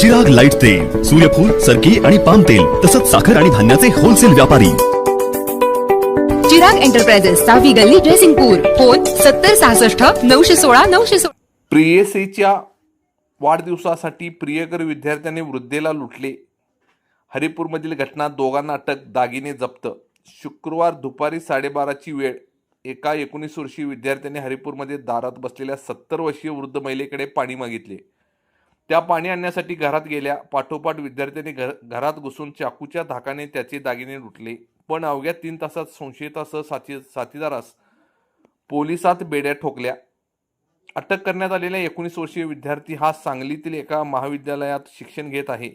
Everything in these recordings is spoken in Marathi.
चिराग लाइट तेल सूर्यफूल सरकी आणि पाम तेल तसंच साखर आणि धान्याचे होलसेल व्यापारी. चिराग एंटरप्राइजेस सहावी गल्ली ड्रेसिंगपूर फोन सत्तर सहासष्ट नऊशे सोळा नऊशे सोळा. प्रियसीच्या वाढदिवसासाठी प्रियकर विद्यार्थ्यांनी वृद्धेला लुटले. हरिपूरमधील घटना दोघांना अटक दागिने जप्त. शुक्रवार दुपारी साडेबाराची वेळ. एका एकोणीस वर्षीय विद्यार्थ्याने हरिपूरमध्ये दारात बसलेल्या सत्तर वर्षीय वृद्ध महिलेकडे पाणी मागितले. त्या पाणी आणण्यासाठी घरात गेल्या पाठोपाठ विद्यार्थ्यांनी घर घरात घुसून चाकूच्या धाकाने त्याचे दागिने लुटले. पण अवघ्या तीन तासात संशयितासह साथी साथीदारास पोलिसात बेड्या ठोकल्या. अटक करण्यात आलेला एकोणीस वर्षीय विद्यार्थी हा सांगलीतील एका महाविद्यालयात शिक्षण घेत आहे.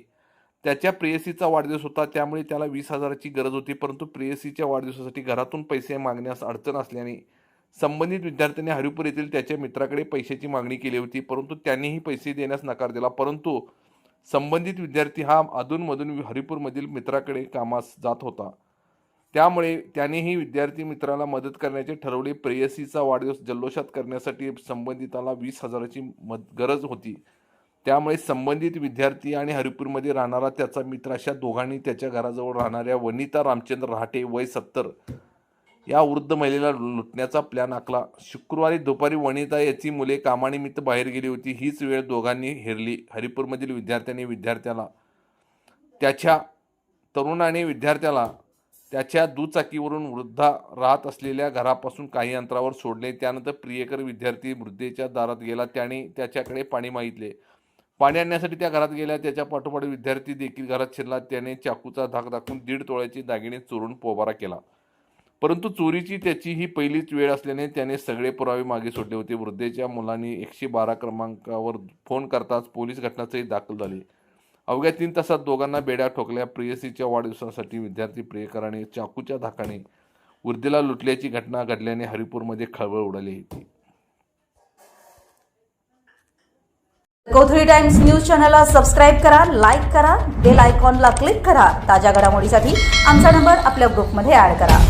त्याच्या प्रेयसीचा वाढदिवस होता त्यामुळे त्याला वीस हजाराची गरज होती परंतु प्रेयसीच्या वाढदिवसासाठी घरातून पैसे मागण्यास अडचण असल्याने संबंधित विद्यार्थ्याने हरिपूर येथील त्याच्या मित्राकडे पैशाची मागणी केली होती परंतु त्यांनीही पैसे देण्यास नकार दिला. परंतु संबंधित विद्यार्थी हा अधूनमधून हरिपूरमधील मित्राकडे कामास जात होता. त्यामुळे त्यानेही विद्यार्थी मित्राला मदत करण्याचे ठरवले. प्रेयसीचा वाढदिवस जल्लोषात करण्यासाठी संबंधिताला वीस हजाराची मद गरज होती. त्यामुळे संबंधित विद्यार्थी आणि हरिपूरमध्ये राहणारा त्याचा मित्र अशा दोघांनी त्याच्या घराजवळ राहणाऱ्या वनिता रामचंद्र रहाटे वय सत्तर या वृद्ध महिलेला लुटण्याचा प्लॅन आखला. शुक्रवारी दुपारी वनिता याची मुले कामानिमित्त बाहेर गेली होती. हीच वेळ दोघांनी हेरली. हरिपूरमधील विद्यार्थ्यांनी विद्यार्थ्याला त्याच्या तरुणाने विद्यार्थ्याला त्याच्या दुचाकीवरून वृद्धा राहत असलेल्या घरापासून काही अंतरावर सोडले. त्यानंतर प्रियकर विद्यार्थी वृद्धेच्या दारात गेला. त्याने त्याच्याकडे पाणी मागितले. पाणी आणण्यासाठी त्या घरात गेल्या. त्याच्या पाठोपाठ विद्यार्थी देखील घरात शिरला. त्याने चाकूचा धाक दाखवून दीड तोळ्याचे दागिने चोरून पोबारा केला. परंतु चोरीची त्याची ही पहिलीच वेळ असल्याने त्याने सगळे पुरावे मागे सोडले होते. वृद्धेच्या मुलांनी एकशे बारा क्रमांकावर फोन करताच पोलीस घटनास्थळी दाखल झाले. अवघ्या तीन तासात दोघांना बेड्या ठोकल्या. प्रेयसीच्या वाढदिवसासाठी विद्यार्थी प्रियकराने चाकूच्या धाकाने वृद्धेला लुटल्याची घटना घडल्याने हरिपूरमध्ये खळबळ उडाली होती. गोथरी टाइम्स न्यूज चॅनलला सबस्क्राईब करा लाईक करा बेल आयकॉनला क्लिक करा. ताज्या घडामोडीसाठी आमचा नंबर आपल्या ग्रुपमध्ये ॲड करा.